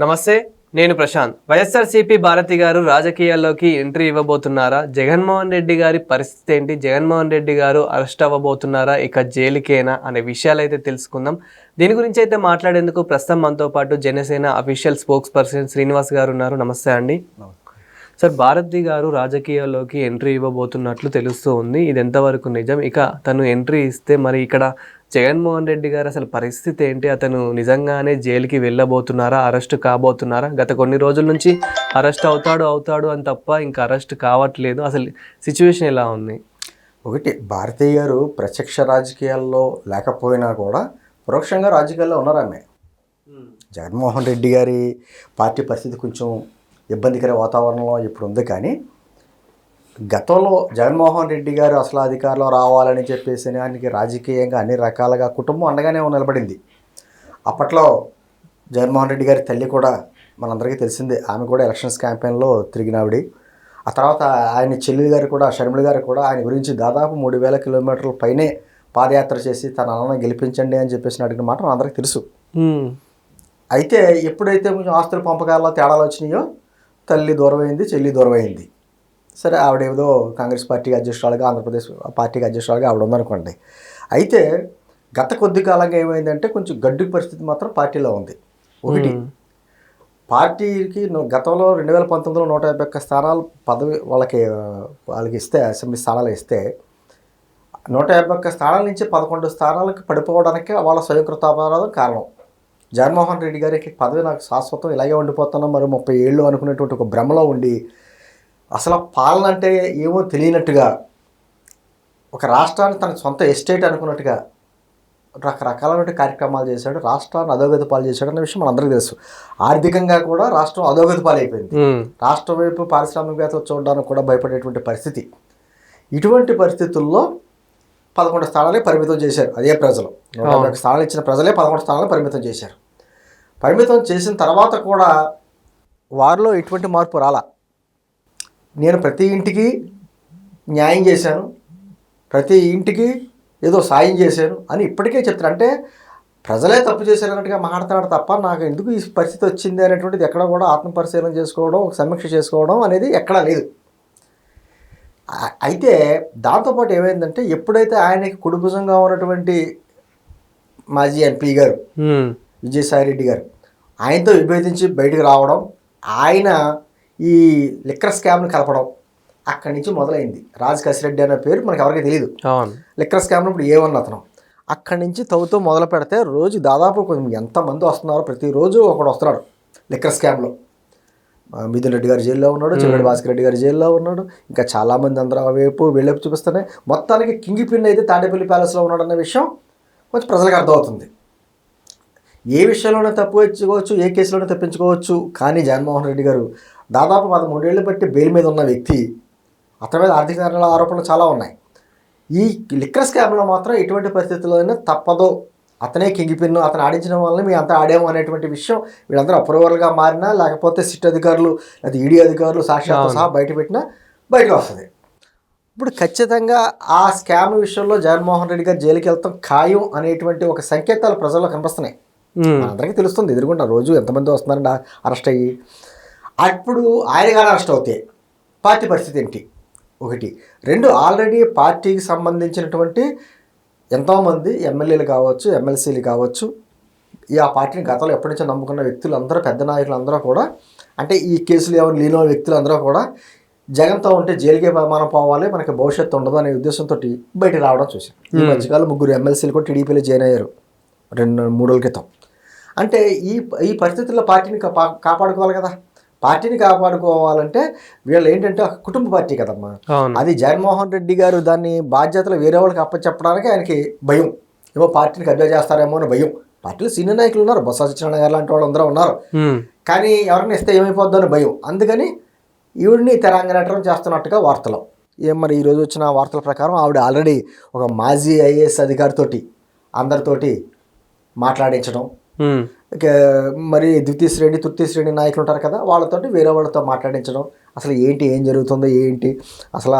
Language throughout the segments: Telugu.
నమస్తే నేను ప్రశాంత్. వైఎస్ఆర్సీపీ భారతి గారు రాజకీయాల్లోకి ఎంట్రీ ఇవ్వబోతున్నారా? జగన్మోహన్ రెడ్డి గారి పరిస్థితి ఏంటి? జగన్మోహన్ రెడ్డి గారు అరెస్ట్ అవ్వబోతున్నారా? ఇక జైలుకేనా? అనే విషయాలు అయితే తెలుసుకుందాం. దీని గురించి అయితే మాట్లాడేందుకు ప్రస్తుతం మనతో పాటు Janasena official spokesperson Srinivas గారు ఉన్నారు. నమస్తే అండి. సార్ భారతి గారు రాజకీయాల్లోకి ఎంట్రీ ఇవ్వబోతున్నట్లు తెలుస్తూ ఉంది. ఇది ఎంతవరకు నిజం? ఇక తను ఎంట్రీ ఇస్తే మరి ఇక్కడ జగన్మోహన్ రెడ్డి గారు అసలు పరిస్థితి ఏంటి? అతను నిజంగానే జైలుకి వెళ్ళబోతున్నారా? అరెస్ట్ కాబోతున్నారా? గత కొన్ని రోజుల నుంచి అరెస్ట్ అవుతాడు అవుతాడు అని తప్ప ఇంకా అరెస్ట్ కావట్లేదు. అసలు సిచ్యువేషన్ ఎలా ఉంది? ఒకటి భారతీయ గారు ప్రత్యక్ష రాజకీయాల్లో లేకపోయినా కూడా పరోక్షంగా రాజకీయాల్లో ఉన్నారు ఆమె. జగన్మోహన్ రెడ్డి గారి పార్టీ పరిస్థితి కొంచెం ఇబ్బందికర వాతావరణంలో ఇప్పుడు ఉంది కానీ గతంలో జగన్మోహన్ రెడ్డి గారు అసలు అధికారంలో రావాలని చెప్పేసి ఆయనకి రాజకీయంగా అన్ని రకాలుగా కుటుంబం అండగానే నిలబడింది. అప్పట్లో జగన్మోహన్ రెడ్డి గారి తల్లి కూడా మనందరికీ తెలిసిందే ఆమె కూడా ఎలక్షన్స్ క్యాంపెయిన్లో తిరిగినావిడి ఆ తర్వాత ఆయన చెల్లి గారు కూడా షర్మిల గారు కూడా ఆయన గురించి దాదాపు మూడు వేల కిలోమీటర్ల పైనే పాదయాత్ర చేసి తన అన్నను గెలిపించండి అని చెప్పేసి అడిగిన మాట మనందరికీ తెలుసు. అయితే ఎప్పుడైతే కొంచెం ఆస్తుల పంపకాల్లో తేడాలు వచ్చినాయో తల్లి దూరమైంది చెల్లి దూరమైంది. సరే ఆవిడ ఏదో కాంగ్రెస్ పార్టీకి అధ్యక్షురాలుగా ఆంధ్రప్రదేశ్ పార్టీకి అధ్యక్షురాలుగా ఆవిడ ఉందనుకోండి అయితే గత కొద్ది కాలంగా ఏమైందంటే కొంచెం గడ్డు పరిస్థితి మాత్రం పార్టీలో ఉంది. ఒకటి పార్టీకి గతంలో రెండు వేల పంతొమ్మిదిలో నూట యాభై ఒక్క స్థానాలు పదవి వాళ్ళకి వాళ్ళకి ఇస్తే అసెంబ్లీ స్థానాలు ఇస్తే నూట యాభై ఒక్క స్థానాల నుంచి పదకొండు స్థానాలకు పడిపోవడానికి వాళ్ళ స్వయంకృతాపరాధం కారణం. జగన్మోహన్ రెడ్డి గారికి పదవి నాకు శాశ్వతం ఇలాగే ఉండిపోతున్నాం మరి ముప్పై ఏళ్ళు అనుకునేటువంటి ఒక భ్రమలో ఉండి అసలు పాలన అంటే ఏమో తెలియనట్టుగా ఒక రాష్ట్రాన్ని తన సొంత ఎస్టేట్ అనుకున్నట్టుగా రకరకాలైన కార్యక్రమాలు చేశాడు రాష్ట్రాన్ని అధోగతి పాలు చేశాడు అన్న విషయం మనందరికీ తెలుసు. ఆర్థికంగా కూడా రాష్ట్రం అధోగతి పాలైపోయింది. రాష్ట్రం వైపు పారిశ్రామికవేత్తలు చూడడానికి కూడా భయపడేటువంటి పరిస్థితి. ఇటువంటి పరిస్థితుల్లో పదకొండు స్థానాలే పరిమితం చేశారు అదే ప్రజలు. నూట స్థానాలు ఇచ్చిన ప్రజలే పదకొండు స్థానాలు పరిమితం చేశారు. పరిమితం చేసిన తర్వాత కూడా వారిలో ఎటువంటి మార్పు రాలా? నేను ప్రతి ఇంటికి న్యాయం చేశాను ప్రతి ఇంటికి ఏదో సాయం చేశాను అని ఇప్పటికే చెప్తారు అంటే ప్రజలే తప్పు చేశారు అన్నట్టుగా మాట్లాడుతున్నాడు తప్ప నాకు ఎందుకు ఈ పరిస్థితి వచ్చింది అనేటువంటిది ఎక్కడ కూడా ఆత్మపరిశీలన చేసుకోవడం ఒక సమీక్ష చేసుకోవడం అనేది ఎక్కడా లేదు అయితే దాంతోపాటు ఏమైందంటే ఎప్పుడైతే ఆయనకి కుడిభుజంగా ఉన్నటువంటి మాజీ ఎంపీ గారు హ్మ్. విజయసాయిరెడ్డి గారు ఆయనతో విభేదించి బయటకు రావడం ఆయన ఈ లిక్కర్ స్కామ్ని కలపడం అక్కడి నుంచి మొదలైంది. రాజ్ కసిరెడ్డి అనే పేరు మనకు ఎవరికీ తెలియదు లిక్కర్ స్కామ్ ఇప్పుడు ఏమన్న అతను? అక్కడి నుంచి తవ్వుతూ మొదలు పెడితే రోజు దాదాపు కొంచెం ఎంతమంది వస్తున్నారో ప్రతిరోజు ఒకడు వస్తున్నాడు లిక్కర్ స్కామ్లో. మిథున్ రెడ్డి గారు జైల్లో ఉన్నాడు చివరి భాస్కర్ రెడ్డి గారు జైల్లో ఉన్నాడు. ఇంకా చాలామంది అందరూ ఆ వైపు వెళ్ళేపు చూపిస్తున్నాయి మొత్తానికి కింగి పిన్ అయితే తాడేపల్లి ప్యాలెస్లో ఉన్నాడన్న విషయం కొంచెం ప్రజలకు అర్థమవుతుంది. ఏ విషయంలోనే తప్పించుకోవచ్చు ఏ కేసులోనే తప్పించుకోవచ్చు కానీ జగన్మోహన్ రెడ్డి గారు దాదాపు పదమూడేళ్ళు బట్టి బెయిల్ మీద ఉన్న వ్యక్తి అతని మీద ఆర్థిక నేరాల ఆరోపణలు చాలా ఉన్నాయి. ఈ లిక్కర్ స్కామ్లో మాత్రం ఎటువంటి పరిస్థితుల్లోనైనా తప్పదో. అతనే కింగి పిన్ను అతను ఆడించడం వల్ల మీ అంతా ఆడాము అనేటువంటి విషయం వీళ్ళందరూ అప్రూవల్గా మారినా లేకపోతే సిట్ అధికారులు లేదా ఈడీ అధికారులు సాక్ష్యాలతో సహా బయట పెట్టినా బయటకు వస్తుంది. ఇప్పుడు ఖచ్చితంగా ఆ స్కామ్ విషయంలో జగన్మోహన్ రెడ్డి గారు జైలుకి వెళ్తాం ఖాయం అనేటువంటి ఒక సంకేతాలు ప్రజల్లో కనిపిస్తున్నాయి. అందరికీ తెలుస్తుంది. ఎదురుకుండా రోజు ఎంతమంది వస్తున్నారండి అరెస్ట్ అయ్యి అప్పుడు ఆయన కానీ అరెస్ట్ అవుతాయి పార్టీ పరిస్థితి ఏంటి? ఒకటి. రెండు ఆల్రెడీ పార్టీకి సంబంధించినటువంటి ఎంతోమంది ఎమ్మెల్యేలు కావచ్చు ఎమ్మెల్సీలు కావచ్చు ఈ ఆ పార్టీని గతంలో ఎప్పటి నుంచో నమ్ముకున్న వ్యక్తులు అందరూ పెద్ద నాయకులు అందరూ కూడా అంటే ఈ కేసులు ఏమైనా లీన వ్యక్తులు అందరూ కూడా జగన్తో ఉంటే జైలుకే మనం పోవాలి మనకి భవిష్యత్తు ఉండదు అనే ఉద్దేశంతో బయటికి రావడం చూసాం ఈ మధ్యకాలం ముగ్గురు ఎమ్మెల్సీలు కూడా టీడీపీలో జాయిన్ అయ్యారు. రెండు మూడు రోజుల క్రితం. అంటే ఈ ఈ పరిస్థితుల్లో పార్టీని కాపా- కాపాడుకోవాలి కదా. పార్టీని కాపాడుకోవాలంటే వీళ్ళు ఏంటంటే ఒక కుటుంబ పార్టీ కదమ్మా. అది జగన్మోహన్ రెడ్డి గారు దాన్ని బాధ్యతలు వేరే వాళ్ళకి అప్పచెప్పడానికి ఆయనకి భయం. ఏమో పార్టీని కబ్జా చేస్తారేమో అని భయం. పార్టీలో సీనియర్ నాయకులు ఉన్నారు. బొత్స సత్యనారాయణ గారు లాంటి వాళ్ళు అందరూ ఉన్నారు. కానీ ఎవరిని ఇస్తే ఏమైపోద్దో అని భయం. అందుకని ఈవిడిని తెలంగాణ చేస్తున్నట్టుగా వార్తలు. ఏం మరి ఈరోజు వచ్చిన వార్తల ప్రకారం ఆవిడ ఆల్రెడీ ఒక మాజీ ఐఏఎస్ అధికారితోటి అందరితోటి మాట్లాడించడం మరి ద్వితీయ శ్రేణి తృతీయ శ్రేణి నాయకులు ఉంటారు కదా వాళ్ళతోటి వేరే వాళ్ళతో మాట్లాడించడం అసలు ఏంటి ఏం జరుగుతుందో ఏంటి అసలు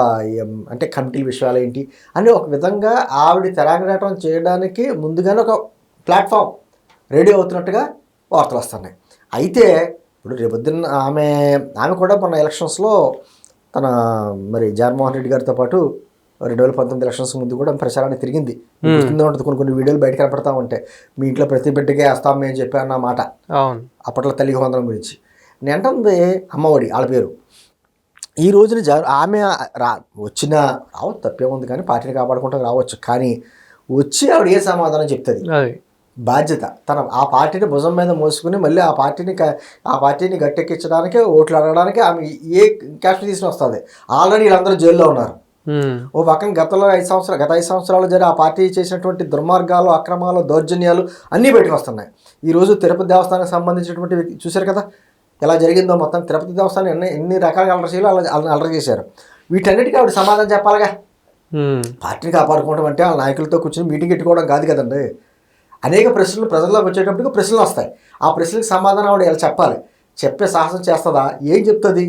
అంటే కమిటీల విషయాలు ఏంటి అని ఒక విధంగా ఆవిడ తెలంగాణ చేయడానికి ముందుగానే ఒక ప్లాట్ఫామ్ రెడీ అవుతున్నట్టుగా వార్తలు వస్తున్నాయి. అయితే ఇప్పుడు రేపొద్దున్న ఆమె ఆమె కూడా మన ఎలక్షన్స్లో తన మరి జగన్మోహన్ రెడ్డి గారితో పాటు రెండు వేల పంతొమ్మిది ఎలక్షన్స్ ముందు కూడా ప్రచారాన్ని తిరిగింది. గుర్తుందే ఉంటుంది? కొన్ని కొన్ని వీడియోలు బయట కనపడతా ఉంటాయి మీ ఇంట్లో ప్రతి బిడ్డకే వేస్తాం మేము చెప్పాను మాట. అప్పట్లో తల్లి వందనం గురించి. నేను అంటుంది అమ్మఒడి వాళ్ళ పేరు. ఈ రోజున జ ఆమె రా వచ్చిన రావచ్చు తప్పేముంది కానీ పార్టీని కాపాడుకుంటూ రావచ్చు. కానీ వచ్చి ఆవిడ ఏ సమాధానం చెప్తుంది? బాధ్యత. తన ఆ పార్టీని భుజం మీద మోసుకుని మళ్ళీ ఆ పార్టీని ఆ పార్టీని గట్టెక్కించడానికి ఓట్లు అడగడానికి ఆమె ఏ క్యాస్ట్ తీసుకుని వస్తుంది ఆల్రెడీ వీళ్ళందరూ జైల్లో ఉన్నారు. ఓ పక్కన గతంలో ఐదు సంవత్సరాలు గత ఐదు సంవత్సరాలు జరిగి ఆ పార్టీ చేసినటువంటి దుర్మార్గాలు అక్రమాలు దౌర్జన్యాలు అన్నీ బయటకు వస్తున్నాయి. ఈరోజు తిరుపతి దేవస్థానానికి సంబంధించినటువంటి చూశారు కదా? ఎలా జరిగిందో మొత్తం తిరుపతి దేవస్థానం ఎన్ని ఎన్ని రకాలుగా అలర చేయాలో అలా అలా అలర చేశారు. వీటన్నిటికీ ఆవిడ సమాధానం చెప్పాలిగా. పార్టీని కాపాడుకోవడం అంటే వాళ్ళ నాయకులతో కూర్చొని మీటింగ్ పెట్టుకోవడం కాదు కదండి. అనేక ప్రశ్నలు ప్రజల్లోకి వచ్చేటప్పటికి ప్రశ్నలు వస్తాయి. ఆ ప్రశ్నలకు సమాధానం ఆవిడ ఇలా చెప్పాలి? చెప్పే సాహసం చేస్తుందా? ఏం చెప్తుంది?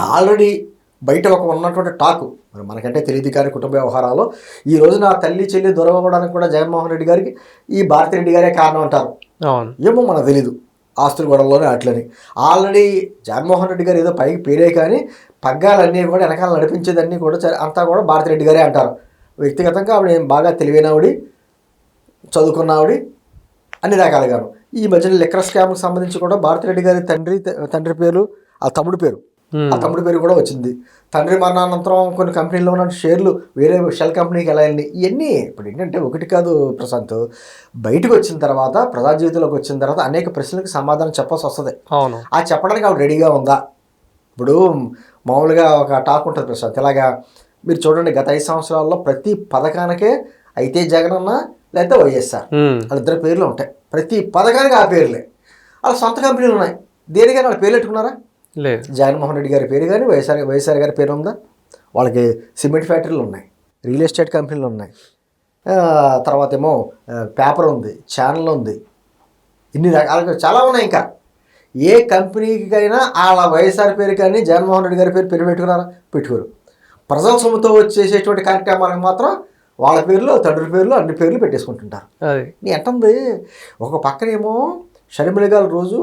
ఆల్రెడీ బయట ఒక ఉన్నటువంటి టాకు. మరి మనకంటే తెలియదు కానీ కుటుంబ వ్యవహారాలు ఈ రోజు నా తల్లి చెల్లి దొరవడానికి కూడా జగన్మోహన్ రెడ్డి గారికి ఈ భారతిరెడ్డి గారే కారణం అంటారు. ఏమో మనకు తెలీదు. ఆస్తుల గొడవలోనే అట్లని. ఆల్రెడీ జగన్మోహన్ రెడ్డి గారు ఏదో పైకి పేరే కానీ పగ్గాలన్నీ కూడా వెనకాల నడిపించేదన్నీ కూడా అంతా కూడా భారతిరెడ్డి గారే అంటారు. వ్యక్తిగతంగా ఆవిడ బాగా తెలివైన ఆవిడ చదువుకున్న ఆవిడ అన్ని రకాలుగాను. ఈ మధ్యన లిక్కర్ స్కామ్కి సంబంధించి కూడా భారతిరెడ్డి గారి తండ్రి తండ్రి పేరు ఆ తమ్ముడు పేరు ఆ తమ్ముడి పేరు కూడా వచ్చింది. తండ్రి మరణానంతరం కొన్ని కంపెనీల్లో ఉన్న షేర్లు వేరే షెల్ కంపెనీకి ఎలా వెళ్ళినాయి? ఇవన్నీ ఇప్పుడు ఏంటంటే ఒకటి కాదు ప్రశాంత్. బయటకు వచ్చిన తర్వాత ప్రజా జీవితంలోకి వచ్చిన తర్వాత అనేక ప్రశ్నలకు సమాధానం చెప్పాల్సి వస్తుంది. ఆ చెప్పడానికి ఆవిడ రెడీగా ఉందా? ఇప్పుడు మామూలుగా ఒక టాక్ ఉంటుంది ప్రశాంత్. ఇలాగా మీరు చూడండి గత ఐదు సంవత్సరాల్లో ప్రతి పథకానికే అయితే జగనన్న లేకపోతే వైఎస్ఆర్. ఉమ్, వాళ్ళిద్దరు పేర్లు ఉంటాయి. ప్రతి పథకానికి ఆ పేర్లే. వాళ్ళ సొంత కంపెనీలు ఉన్నాయి. దేనికైనా వాళ్ళ పేర్లు పెట్టుకున్నారా? లేదు జగన్మోహన్ రెడ్డి గారి పేరు కానీ వైఎస్ఆర్ వైఎస్ఆర్ గారి పేరు ఉందా? వాళ్ళకి సిమెంట్ ఫ్యాక్టరీలు ఉన్నాయి రియల్ ఎస్టేట్ కంపెనీలు ఉన్నాయి. తర్వాత ఏమో పేపర్ ఉంది ఛానల్ ఉంది. ఇన్ని రకాలుగా చాలా ఉన్నాయి ఇంకా. ఏ కంపెనీకైనా వాళ్ళ వైఎస్ఆర్ పేరు కానీ జగన్మోహన్ రెడ్డి గారి పేరు పేరు పెట్టుకున్నారా? పెట్టుకోరు. ప్రజల సొమ్ముతో వచ్చేసేటువంటి కార్యక్రమాలకు మాత్రం వాళ్ళ పేర్లు తండ్రి పేర్లు అన్ని పేర్లు పెట్టేసుకుంటుంటారు. నీ అంటుంది ఒక పక్కనేమో షర్మిల గారు రోజు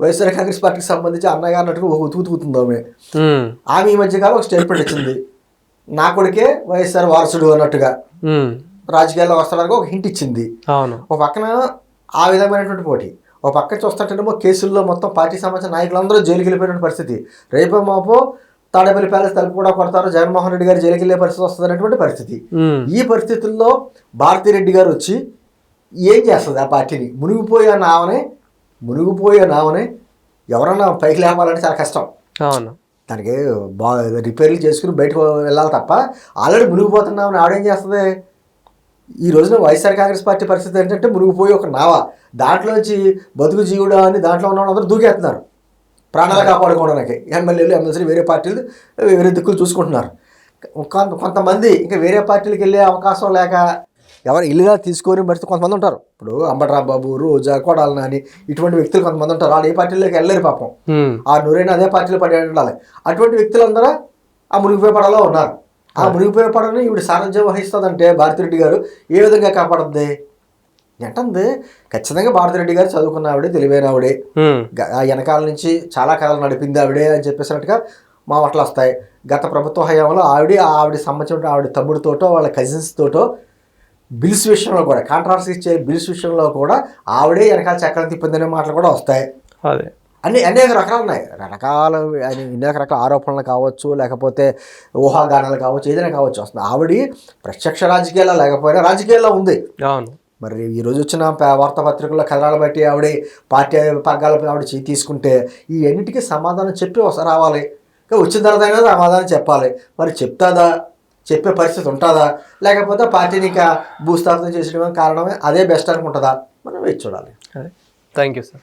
వైఎస్ఆర్ కాంగ్రెస్ పార్టీకి సంబంధించి అన్నగా అన్నట్టుగా ఒక ఉతుకుతుంది ఆమె. ఆమె ఈ మధ్యకాలం ఒక స్టేట్మెంట్ ఇచ్చింది నా కొడుకే వైఎస్ఆర్ వారసుడు అన్నట్టుగా రాజకీయాల్లో వస్తాడానికి ఒక హింట్ ఇచ్చింది. అవును. ఒక పక్కన ఆ విధమైనటువంటి పోటీ. ఒక పక్కన చూస్తుంటేనేమో కేసుల్లో మొత్తం పార్టీ సంబంధించిన నాయకులందరూ జైలుకి వెళ్ళిపోయిన పరిస్థితి. రేపో మాపో తాడేపల్లి ప్యాలెస్ తలుపు కూడా కొడతారు. జగన్మోహన్ రెడ్డి గారు జైలుకి వెళ్ళే పరిస్థితి వస్తుంది అనేటువంటి పరిస్థితి. ఈ పరిస్థితుల్లో భారతిరెడ్డి గారు వచ్చి ఏం చేస్తుంది ఆ పార్టీని? మునిగిపోయే నావనే మునిగిపోయే నావనే ఎవరన్నా పైకి లేపాలంటే చాలా కష్టం. అవును. దానికి బా రిపేర్లు చేసుకుని బయటకు వెళ్ళాలి తప్ప ఆల్రెడీ మునిగిపోతున్నామని ఆవిడేం చేస్తుంది? ఈ రోజున వైఎస్ఆర్ కాంగ్రెస్ పార్టీ పరిస్థితి ఏంటంటే మునిగిపోయి ఒక నావ. దాంట్లోంచి బతుకు జీవుడా అని దాంట్లో ఉన్న వాళ్ళందరూ దూకేస్తున్నారు. ప్రాణాలు కాపాడుకోవడానికి. ఎమ్మెల్యేలు ఎమ్మెల్సీలు వేరే పార్టీలు వేరే దిక్కులు చూసుకుంటున్నారు. కొంత కొంతమంది ఇంకా వేరే పార్టీలకు వెళ్ళే అవకాశం లేక ఎవరు ఇల్లుగా తీసుకొని మరి కొంతమంది ఉంటారు. ఇప్పుడు అంబటరావు బాబు రోజా కోడాలి నాని ఇటువంటి వ్యక్తులు కొంతమంది ఉంటారు. వాళ్ళు ఏ పార్టీలోకి వెళ్ళలేరు పాపం. ఆ నూరైన అదే పార్టీలో పడి ఉండాలి. అటువంటి వ్యక్తులందరూ ఆ మునిగిపోయే పడలో ఉన్నారు. ఆ మునిగిపోయే పడని ఈవిడ సారథ్యం వహిస్తుందంటే భారతిరెడ్డి గారు ఏ విధంగా కాపాడుద్ది? ఎంటుంది ఖచ్చితంగా భారతిరెడ్డి గారు చదువుకున్న ఆవిడే తెలివైన ఆవిడే. వెనకాల నుంచి చాలా కథలు నడిపింది ఆవిడే అని చెప్పేసినట్టుగా మా అట్లా వస్తాయి. గత ప్రభుత్వ హయాంలో ఆవిడ ఆవిడ సంబంధించిన ఆవిడ తమ్ముడితోటో వాళ్ళ కజిన్స్ తోటో బిల్స్ విషయంలో కూడా కాంట్రాక్ట్స్ ఇచ్చే బిల్స్ విషయంలో కూడా ఆవిడే వెనకాల చక్రం తిప్పిందనే మాటలు కూడా వస్తాయి. అదే. అన్ని అనేక రకాలు ఉన్నాయి. రకరకాల అని అనేక రకాల ఆరోపణలు కావచ్చు లేకపోతే ఊహాగానాలు కావచ్చు ఏదైనా కావచ్చు వస్తుంది. ఆవిడ ప్రత్యక్ష రాజకీయాల్లో లేకపోయినా రాజకీయాల్లో ఉంది. అవును. మరి ఈ రోజు వచ్చిన వార్తాపత్రికల్లో కథనాలు బట్టి ఆవిడ పార్టీ పగ్గాలపై ఆవిడ చేయి తీసుకుంటే ఈ అన్నిటికీ సమాధానం చెప్పి వస్తా రావాలి. వచ్చిన తర్వాత అయినా సమాధానం చెప్పాలి. మరి చెప్తాదా? చెప్పే పరిస్థితి ఉంటుందా? లేకపోతే పార్టీని ఇంకా భూస్థాపితం చేసడం కారణమే అదే బెస్ట్ అనుకుంటుందా? మనం వేచి చూడాలి. అదే. Thank you sir